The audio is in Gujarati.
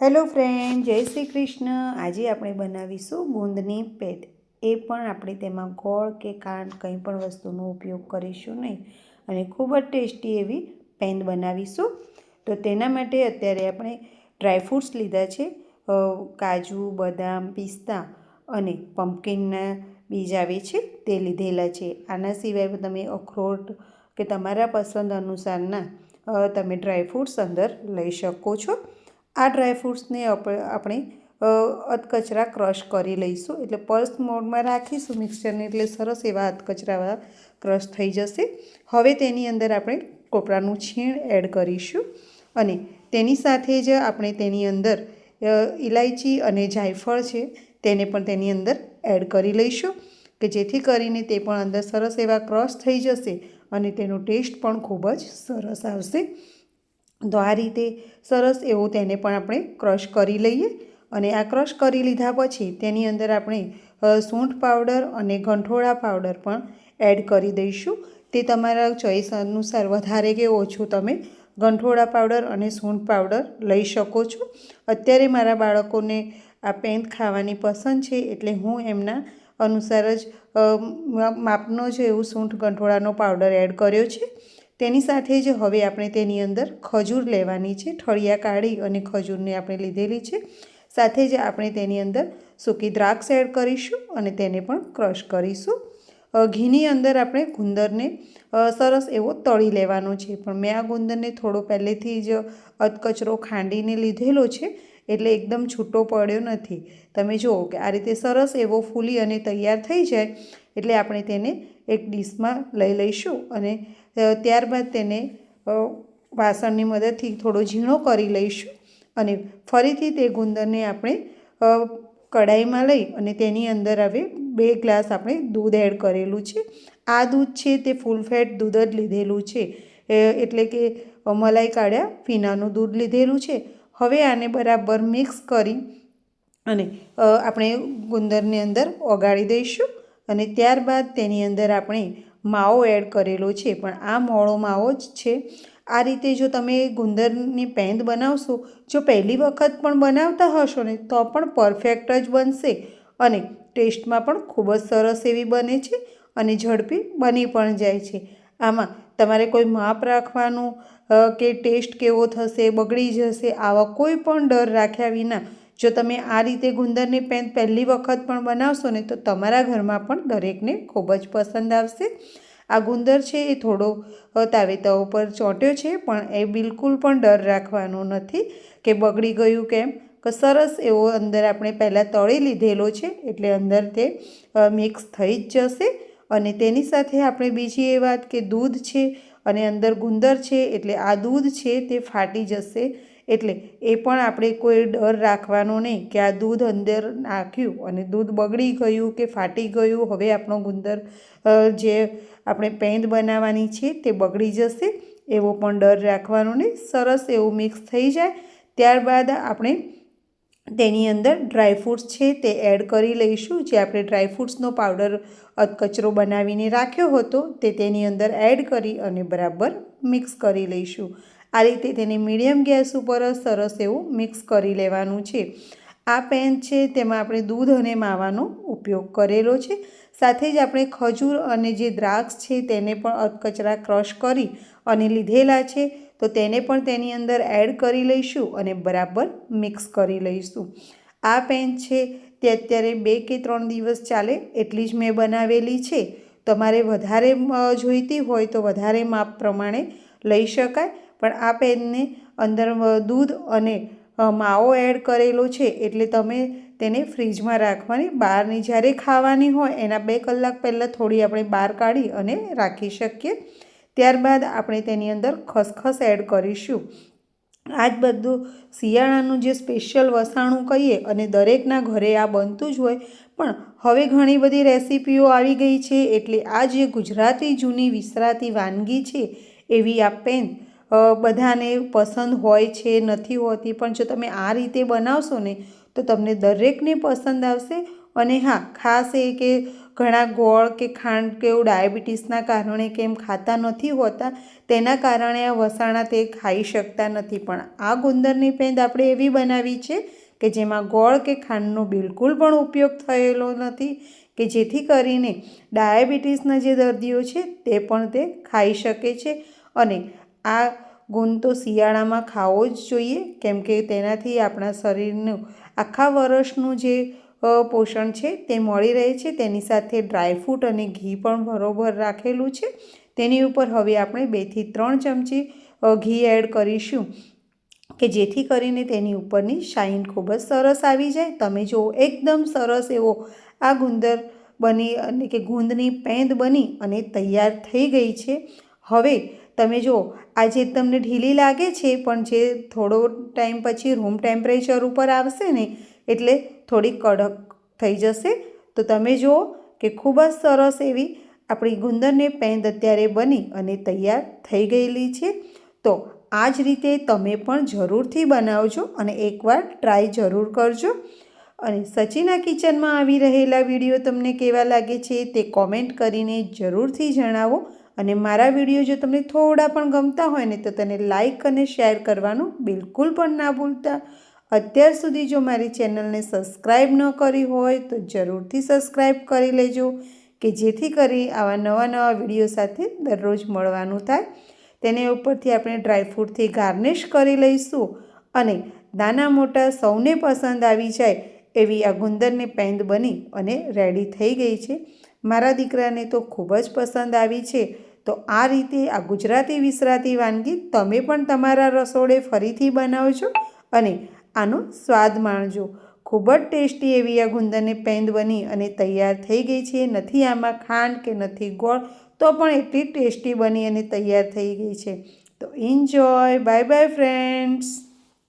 હેલો ફ્રેન્ડ, જય શ્રી કૃષ્ણ. આજે આપણે બનાવીશું ગુંદની પેટ. એ પણ આપણે તેમાં ગોળ કે કાંડ કંઈ પણ વસ્તુનો ઉપયોગ કરીશું નહીં. અને ખૂબ જ ટેસ્ટી એવી પેન બનાવીશું. તો તેના માટે અત્યારે આપણે ડ્રાયફ્રૂટ્સ લીધા છે કાજુ, બદામ, પિસ્તા અને પમ્પકિનના બીજ આવે છે, તે લીધેલા છે. આના સિવાય તમે અખરોટ કે તમારા પસંદ અનુસારના તમે ડ્રાયફ્રૂટ્સ અંદર લઈ શકો છો. આ ડ્રાયફ્રૂટ્સને આપ- આપણે અધકચરા ક્રશ કરી લઈશું. એટલે પલ્સ મોડમાં રાખીશું મિક્સચરને એટલે સરસ એવા અધકચરા ક્રશ થઈ જશે. હવે તેની અંદર આપણે કોપરાનું છીણ એડ કરીશું અને તેની સાથે જ આપણે તેની અંદર ઇલાયચી અને જાયફળ છે તેને પણ તેની અંદર એડ કરી લઈશું કે જેથી કરીને તે પણ અંદર સરસ એવા ક્રશ થઈ જશે અને તેનો ટેસ્ટ પણ ખૂબ જ સરસ આવશે. તો આ રીતે સરસ એવું તેને પણ આપણે ક્રશ કરી લઈએ અને આ ક્રશ કરી લીધા પછી તેની અંદર આપણે સૂંઠ પાવડર અને ગંઠોળા પાવડર પણ એડ કરી દઈશું. તે તમારા ચોઈસ અનુસાર વધારે કે ઓછું તમે ગંઠોળા પાવડર અને સૂંઠ પાવડર લઈ શકો છો. અત્યારે મારા બાળકોને આ પેન્ટ ખાવાની પસંદ છે એટલે હું એમના અનુસાર જ માપનો જ એવું સૂંઠ ગંઠોળાનો પાવડર એડ કર્યો છે. તેની સાથે જ હવે આપણે તેની અંદર ખજૂર લેવાની છે, ઠળિયા કાઢી અને ખજૂરને આપણે લીધેલી છે. સાથે જ આપણે તેની અંદર સૂકી દ્રાક્ષ એડ કરીશું અને તેને પણ ક્રશ કરીશું. ઘીની અંદર આપણે ગુંદરને સરસ એવો તળી લેવાનો છે. પણ મેં આ ગુંદરને થોડો પહેલેથી જ અધકચરો ખાંડીને લીધેલો છે, એટલે એકદમ છૂટો પડ્યો નથી. તમે જુઓ કે આ રીતે સરસ એવો ફૂલી અને તૈયાર થઈ જાય, એટલે આપણે તેને એક ડીશમાં લઈ લઈશું અને ત્યારબાદ તેને વાસણની મદદથી થોડો ઝીણો કરી લઈશું અને ફરીથી તે ગુંદરને આપણે કઢાઈમાં લઈ અને તેની અંદર હવે બે ગ્લાસ આપણે દૂધ એડ કરેલું છે. આ દૂધ છે તે ફૂલ ફેટ દૂધ જ લીધેલું છે. એટલે કે મલાઈ કાઢ્યા ફીનાનું દૂધ લીધેલું છે. હવે આને બરાબર મિક્સ કરી અને આપણે ગુંદરની અંદર ઓગાળી દઈશું અને ત્યારબાદ તેની અંદર આપણે માવો એડ કરેલો છે, પણ આ મોળો માવો જ છે. આ રીતે જો તમે ગુંદરની પેંદ બનાવશો, જો પહેલી વખત પણ બનાવતા હશો ને, તો પણ પરફેક્ટ જ બનશે. અને ટેસ્ટમાં પણ ખૂબ જ સરસ એવી બને છે અને ઝડપી બની પણ જાય છે. આમાં તમારે કોઈ માપ રાખવાનું કે ટેસ્ટ કેવો થશે, બગડી જશે, આવા કોઈ પણ ડર રાખ્યા વિના જો તમે આ રીતે ગુંદરની પેન પહેલી વખત પણ બનાવશો ને તો તમારા ઘરમાં પણ દરેકને ખૂબ જ પસંદ આવશે. આ ગુંદર છે એ થોડો તાવેતા ઉપર ચોંટ્યો છે, પણ એ બિલકુલ પણ ડર રાખવાનો નથી કે બગડી ગયું કેમ? કે સરસ એવો અંદર આપણે પહેલાં તળી લીધેલો છે, એટલે અંદર તે મિક્સ થઈ જ જશે. અને તેની સાથે આપણે બીજી એ વાત કે દૂધ છે, અને અંદર ગુંદર છે, એટલે આ દૂધ છે તે ફાટી જશે. એટલે એ પણ આપણે કોઈ ડર રાખવાનો નહીં કે આ દૂધ અંદર નાખ્યું અને દૂધ બગડી ગયું કે ફાટી ગયું, હવે આપણો ગુંદર જે આપણે પેંદ બનાવવાની છે તે બગડી જશે એવો પણ ડર રાખવાનો નહીં. સરસ એવું મિક્સ થઈ જાય. ત્યારબાદ આપણે તેની અંદર ડ્રાયફ્રૂટ્સ છે તે એડ કરી લઈશું. જે આપણે ડ્રાયફ્રૂટ્સનો પાવડર કચરો બનાવીને રાખ્યો હતો તે તેની અંદર એડ કરી અને બરાબર મિક્સ કરી લઈશું. આ રીતે તેને મીડિયમ ગેસ ઉપર સરસ એવું મિક્સ કરી લેવાનું છે. આ પેન છે તેમાં આપણે દૂધ અને માવાનો ઉપયોગ કરેલો છે. સાથે જ આપણે ખજૂર અને જે દ્રાક્ષ છે તેને પણ અધકચરા ક્રશ કરી અને લીધેલા છે. તો તેને પણ તેની અંદર એડ કરી લઈશું અને બરાબર મિક્સ કરી લઈશું. આ પેન છે તે અત્યારે બે કે ત્રણ દિવસ ચાલે એટલી જ મેં બનાવેલી છે. તમારે વધારે જોઈતી હોય તો વધારે માપ પ્રમાણે લઈ શકાય. પણ આ પેનને અંદર દૂધ અને માવો એડ કરેલો છે એટલે તમે તેને ફ્રીજમાં રાખવાની, બહારની જ્યારે ખાવાની હોય, એના બે કલાક પહેલાં થોડી આપણે બહાર કાઢી અને રાખી શકીએ. ત્યારબાદ આપણે તેની અંદર ખસખસ એડ કરીશું. આ જ બધું શિયાળાનું જે સ્પેશિયલ વસાણું કહીએ અને દરેકના ઘરે આ બનતું જ હોય, પણ હવે ઘણી બધી રેસીપીઓ આવી ગઈ છે એટલે આ જે ગુજરાતી જૂની વિસરાતી વાનગી છે એવી આ પેન બધાને પસંદ હોય છે, નથી હોતી, પણ જો તમે આ રીતે બનાવશો ને, તો તમને દરેકને પસંદ આવશે. અને હા, ખાસ એ કે ઘણા ગોળ કે ખાંડ કે એવું ડાયાબિટીસના કારણે કેમ ખાતા નથી હોતા, તેના કારણે આ વસાણા તે ખાઈ શકતા નથી. પણ આ ગુંદરની પેંદ આપણે એવી બનાવી છે કે જેમાં ગોળ કે ખાંડનો બિલકુલ પણ ઉપયોગ થયેલો નથી, કે જેથી કરીને ડાયાબિટીસના જે દર્દીઓ છે, તે પણ તે ખાઈ શકે છે. અને આ ગુંદ તો શિયાળામાં ખાવો જ જોઈએ, કેમ કે તેનાથી આપણા શરીરનું આખા વર્ષનું જે પોષણ છે તે મળી રહે છે. તેની સાથે ડ્રાયફ્રૂટ અને ઘી પણ બરોબર રાખેલું છે. તેની ઉપર હવે આપણે બેથી ત્રણ ચમચી ઘી એડ કરીશું, કે જેથી કરીને તેની ઉપરની શાઇન ખૂબ જ સરસ આવી જાય. તમે જુઓ એકદમ સરસ એવો આ ગુંદર બની અને કે ગુંદની પેંદ બની અને તૈયાર થઈ ગઈ છે. હવે તમે જુઓ, આજે તમને ઢીલી લાગે છે, પણ જે થોડો ટાઈમ પછી રૂમ ટેમ્પરેચર ઉપર આવશે ને, એટલે થોડી કડક થઈ જશે. તો તમે જુઓ કે ખૂબ જ સરસ એવી આપણી ગુંદરને પેંદ અત્યારે બની અને તૈયાર થઈ ગયેલી છે. તો આ જ રીતે તમે પણ જરૂરથી બનાવજો અને એકવાર ટ્રાય જરૂર કરજો. અને સચિના કિચનમાં આવી રહેલા વીડિયો તમને કેવા લાગે છે તે કોમેન્ટ કરીને જરૂરથી જણાવો. અને મારા વીડિયો જો તમને થોડા પણ ગમતા હોય ને તો તેને લાઇક અને શેર કરવાનું બિલકુલ પણ ના ભૂલતા. અત્યાર સુધી જો મારી ચેનલને સબસ્ક્રાઈબ ન કરી હોય તો જરૂરથી સબસ્ક્રાઈબ કરી લેજો, કે જેથી કરી આવા નવા નવા વીડિયો સાથે દરરોજ મળવાનું થાય. તેને ઉપરથી આપણે ડ્રાયફ્રૂટથી ગાર્નિશ કરી લઈશું. અને નાના મોટા સૌને પસંદ આવી જાય એવી આ ગુંદરની પેંદ બની અને રેડી થઈ ગઈ છે. મારા દીકરાને તો ખૂબ જ પસંદ આવી છે. તો આ રીતે આ ગુજરાતી વિસરાતી વાનગી તમે પણ તમારા રસોડે ફરીથી બનાવજો અને આનો સ્વાદ માણજો. ખૂબ જ ટેસ્ટી એવી આ ગુંદરની પેંદ બની અને તૈયાર થઈ ગઈ છે. નથી આમાં ખાંડ કે નથી ગોળ, તો પણ એટલી ટેસ્ટી બની અને તૈયાર થઈ ગઈ છે. તો એન્જોય બાય બાય ફ્રેન્ડ્સ